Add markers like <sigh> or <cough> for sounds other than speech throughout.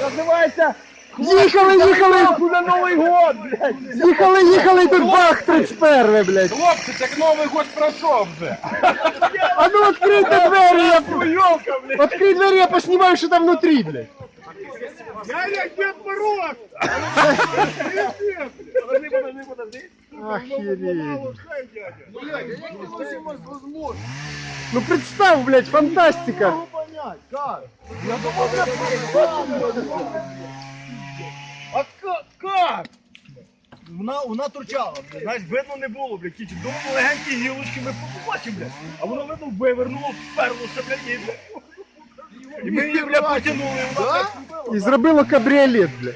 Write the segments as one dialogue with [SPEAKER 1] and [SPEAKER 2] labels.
[SPEAKER 1] Називається
[SPEAKER 2] Їхали, їхали,
[SPEAKER 1] на Новий год, блядь.
[SPEAKER 2] їхали, їхали, тут бах, 31, блядь.
[SPEAKER 1] Хлопці, так Новий год пройшов вже.
[SPEAKER 2] А ну відкрийте двері, я...
[SPEAKER 1] Блядь.
[SPEAKER 2] Открий двері, я поснімаю, що там внутрі, блядь.
[SPEAKER 1] Я як Дед Мороз. <laughs> Подожди, подожди, подожди.
[SPEAKER 2] Охереть.
[SPEAKER 1] Блядь, я не возможно.
[SPEAKER 2] Ну представь, блядь, фантастика.
[SPEAKER 1] понять, как? Я думал, бля, А как? как? Вона, вона торчала, блядь, знаєш, видно не було, блядь, кіті. Думав, легенькі гілочки ми побачимо, блядь. А воно, видно, вивернуло, вперлося, блядь, і, блядь. І ми її, блядь, потягнули, і вона так
[SPEAKER 2] І зробило кабріолет, блядь.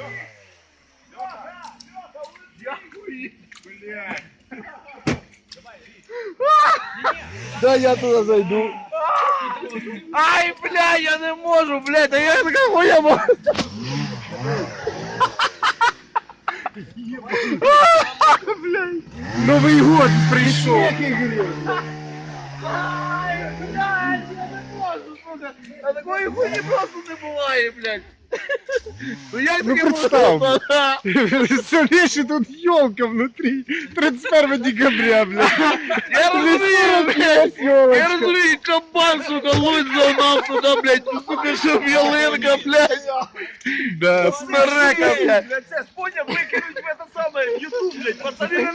[SPEAKER 1] Дякую, блядь.
[SPEAKER 2] Да, я туди зайду.
[SPEAKER 1] Ай, бля, я не можу, блядь, а я така хуя можу.
[SPEAKER 2] Новий год прийшов.
[SPEAKER 1] Ай, блядь, я не можу, сука. А такої хуйні просто не буває, блядь. Ну як
[SPEAKER 2] Ну, представ.
[SPEAKER 1] можна?
[SPEAKER 2] Представляешь, тут елка внутри. 31 декабря, блядь.
[SPEAKER 1] Я блядь. Я розумію, кабан, сука, луть загнав туди, блядь, ну, сука, щоб ялинка, блядь.
[SPEAKER 2] Да,
[SPEAKER 1] Смерека, блядь. Це, поняв, викинуть в це саме, в Ютуб, блядь, пацани не